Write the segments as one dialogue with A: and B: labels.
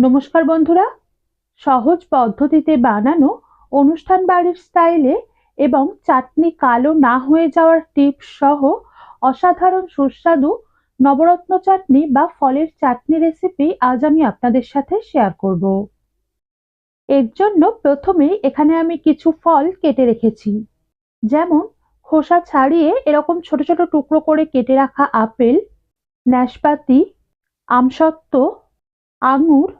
A: নমস্কার বন্ধুরা। সহজ পদ্ধতিতে বানানো অনুষ্ঠান বাড়ির স্টাইলে এবং চাটনি কালো না হয়ে যাওয়ার টিপস সহ অসাধারণ সুস্বাদু নবরত্ন চাটনি বা ফলের চাটনি রেসিপি আজ আমি আপনাদের সাথে শেয়ার করব। এর জন্য প্রথমেই এখানে আমি কিছু ফল কেটে রেখেছি। যেমন, খোসা ছাড়িয়ে এরকম ছোট ছোট টুকরো করে কেটে রাখা আপেল, নাশপাতি, আমসত্ত্ব, আঙুর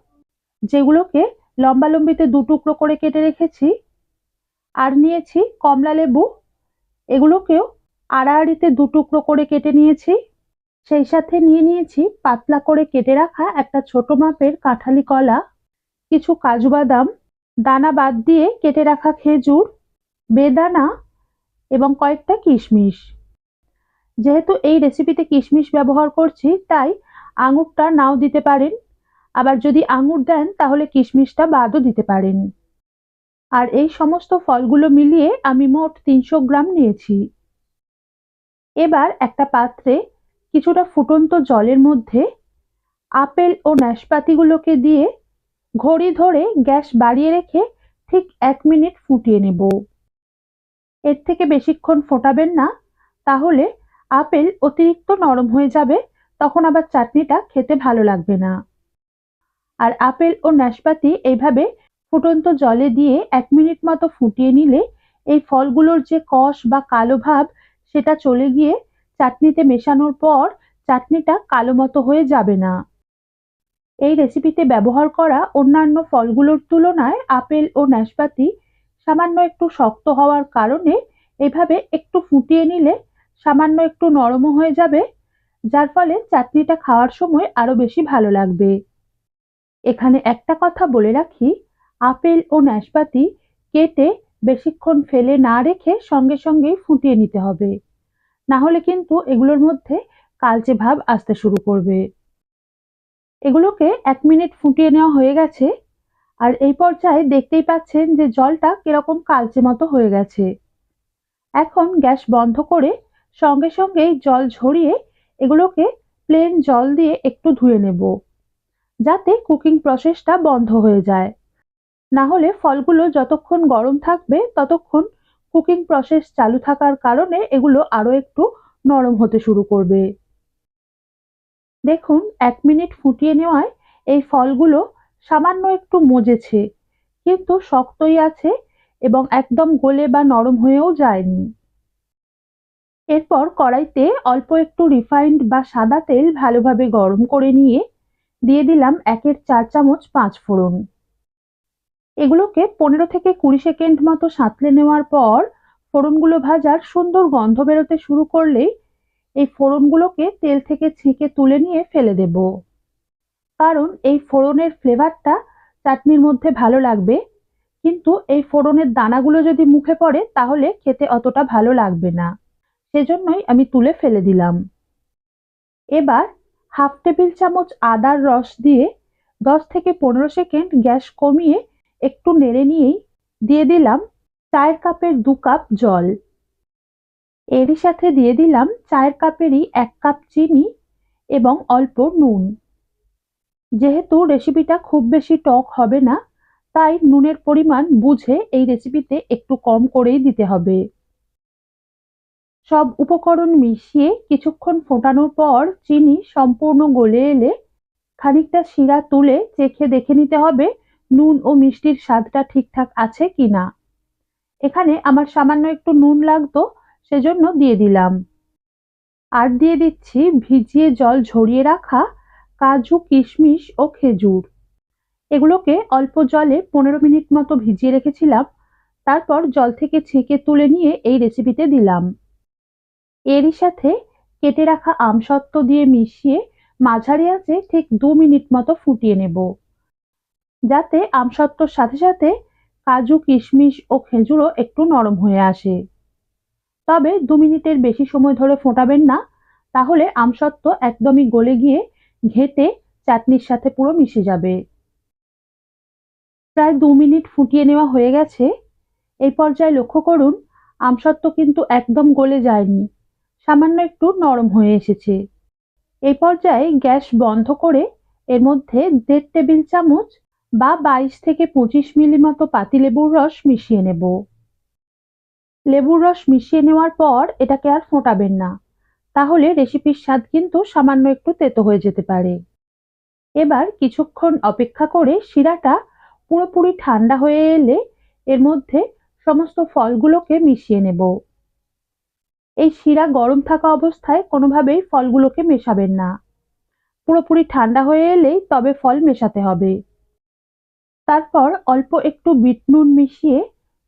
A: যেগুলোকে লম্বা লম্বিতে দু টুকরো করে কেটে রেখেছি আর নিয়েছি কমলা লেবু। এগুলোকেও আড়াআড়িতে দু টুকরো করে কেটে নিয়েছি। সেই সাথে নিয়ে নিয়েছি পাতলা করে কেটে রাখা একটা ছোট মাপের কাঁঠালি কলা, কিছু কাজু বাদাম, দানা বাদ দিয়ে কেটে রাখা খেজুর, বেদানা এবং কয়েকটা কিশমিশ। যেহেতু এই রেসিপিতে কিশমিশ ব্যবহার করছি, তাই আঙুরটা নাও দিতে পারেন। আবার যদি আঙুর দেন, তাহলে কিশমিশটা বাদও দিতে পারেন। আর এই সমস্ত ফলগুলো মিলিয়ে আমি মোট তিনশো গ্রাম নিয়েছি। এবার একটা পাত্রে কিছুটা ফুটন্ত জলের মধ্যে আপেল ও নাশপাতিগুলোকে দিয়ে ঘড়ি ধরে গ্যাস বাড়িয়ে রেখে ঠিক এক মিনিট ফুটিয়ে নেব। এর থেকে বেশিক্ষণ ফোটাবেন না, তাহলে আপেল অতিরিক্ত নরম হয়ে যাবে, তখন আবার চাটনিটা খেতে ভালো লাগবে না। আর আপেল ও নাশপাতি এইভাবে ফুটন্ত জলে দিয়ে এক মিনিট মতো ফুটিয়ে নিলে এই ফলগুলোর যে কষ বা কালো ভাব, সেটা চলে গিয়ে চাটনিতে মেশানোর পর চাটনিটা কালো মতো হয়ে যাবে না। এই রেসিপিতে ব্যবহার করা অন্যান্য ফলগুলোর তুলনায় আপেল ও নাশপাতি সামান্য একটু শক্ত হওয়ার কারণে এভাবে একটু ফুটিয়ে নিলে সামান্য একটু নরমও হয়ে যাবে, যার ফলে চাটনিটা খাওয়ার সময় আরও বেশি ভালো লাগবে। এখানে একটা কথা বলে রাখি, আপেল ও নাশপাতি কেটে বেশিক্ষণ ফেলে না রেখে সঙ্গে সঙ্গেই ফুটিয়ে নিতে হবে। না হলে কিন্তু এগুলোর মধ্যে কালচে ভাব আসতে শুরু করবে। এগুলোকে এক মিনিট ফুটিয়ে নেওয়া হয়ে গেছে আর এই পর্যায়ে দেখতেই পাচ্ছেন যে জলটা কীরকম কালচে মতো হয়ে গেছে। এখন গ্যাস বন্ধ করে সঙ্গে সঙ্গেই জল ঝরিয়ে এগুলোকে প্লেন জল দিয়ে একটু ধুয়ে নেব। যাতে কুকিং প্রসেসটা বন্ধ হয়ে যায়। না হলে ফলগুলো যতক্ষণ গরম থাকবে, ততক্ষণ কুকিং প্রসেস চালু থাকার কারণে এগুলো আরও একটু নরম হতে শুরু করবে। দেখুন, এক মিনিট ফুটিয়ে নেওয়ায় এই ফলগুলো সামান্য একটু মজেছে, কিন্তু শক্তই আছে এবং একদম গলে বা নরম হয়েও যায়নি। এরপর কড়াইতে অল্প একটু রিফাইন্ড বা সাদা তেল ভালোভাবে গরম করে নিয়ে দিয়ে দিলাম একের চার চামচ পাঁচ ফোড়ন। এগুলোকে পনেরো থেকে কুড়ি সেকেন্ড মতো সাঁতলে নেওয়ার পর ফোড়নগুলো ভাজার সুন্দর গন্ধ বেরোতে শুরু করলেই এই ফোড়নগুলোকে তেল থেকে ছেঁকে তুলে নিয়ে ফেলে দেব। কারণ এই ফোড়নের ফ্লেভারটা চাটনির মধ্যে ভালো লাগবে, কিন্তু এই ফোড়নের দানাগুলো যদি মুখে পড়ে তাহলে খেতে অতটা ভালো লাগবে না। সেজন্যই আমি তুলে ফেলে দিলাম। এবার হাফ টেবিল চামচ আদার রস দিয়ে দশ থেকে পনেরো সেকেন্ড গ্যাস কমিয়ে একটু নেড়ে নিয়েই দিয়ে দিলাম চায়ের কাপের দু কাপ জল। এরই সাথে দিয়ে দিলাম চায়ের কাপেরই এক কাপ চিনি এবং অল্প নুন। যেহেতু রেসিপিটা খুব বেশি টক হবে না, তাই নুনের পরিমাণ বুঝে এই রেসিপিতে একটু কম করেই দিতে হবে। সব উপকরণ মিশিয়ে কিছুক্ষণ ফোটানোর পর চিনি সম্পূর্ণ গলে এলে খানিকটা শিরা তুলে চেখে দেখে নিতে হবে নুন ও মিষ্টির স্বাদটা ঠিকঠাক আছে কিনা। এখানে আমার সামান্য একটু নুন লাগতো, সেজন্য দিয়ে দিলাম। আর দিয়ে দিচ্ছি ভিজিয়ে জল ঝরিয়ে রাখা কাজু, কিশমিশ ও খেজুর। এগুলোকে অল্প জলে পনেরো মিনিট মতো ভিজিয়ে রেখেছিলাম, তারপর জল থেকে ছেঁকে তুলে নিয়ে এই রেসিপিতে দিলাম। এরই সাথে কেটে রাখা আমসত্ত্ব দিয়ে মিশিয়ে মাঝারি আঁচে ঠিক দু মিনিট মতো ফুটিয়ে নেব। যাতে আমসত্ত্বর সাথে সাথে কাজু, কিশমিশ ও খেজুরও একটু নরম হয়ে আসে। তবে দু মিনিটের বেশি সময় ধরে ফোটাবেন না, তাহলে আমসত্ত্ব একদমই গলে গিয়ে ঘেটে চাটনির সাথে পুরো মিশে যাবে। প্রায় দু মিনিট ফুটিয়ে নেওয়া হয়ে গেছে। এই পর্যায়ে লক্ষ্য করুন, আমসত্ত্ব কিন্তু একদম গলে যায়নি। সামান্য একটু নরম হয়ে এসেছে। এই পর্যায়ে গ্যাস বন্ধ করে এর মধ্যে দেড় টেবিল চামচ বা বাইশ থেকে পঁচিশ মিলি মতো পাতিলেবুর রস মিশিয়ে নেব। লেবুর রস মিশিয়ে নেওয়ার পর এটাকে আর ফোটাবেন না। তাহলে রেসিপির স্বাদ কিন্তু সামান্য একটু তেতো হয়ে যেতে পারে। এবার কিছুক্ষণ অপেক্ষা করে শিরাটা পুরোপুরি ঠান্ডা হয়ে এলে এর মধ্যে সমস্ত ফলগুলোকে মিশিয়ে নেব। এই শিরা গরম থাকা অবস্থায় কোনোভাবেই ফলগুলোকে মেশাবেন না। পুরোপুরি ঠান্ডা হয়ে এলেই তবে ফল মেশাতে হবে। তারপর অল্প একটু বিট নুন মিশিয়ে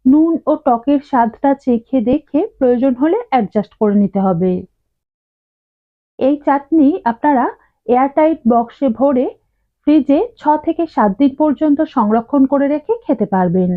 A: নুন ও টকের স্বাদটা চেখে দেখে প্রয়োজন হলে অ্যাডজাস্ট করে নিতে হবে। এই চাটনি আপনারা এয়ারটাইট বক্সে ভরে ফ্রিজে ছ থেকে সাত দিন পর্যন্ত সংরক্ষণ করে রেখে খেতে পারবেন।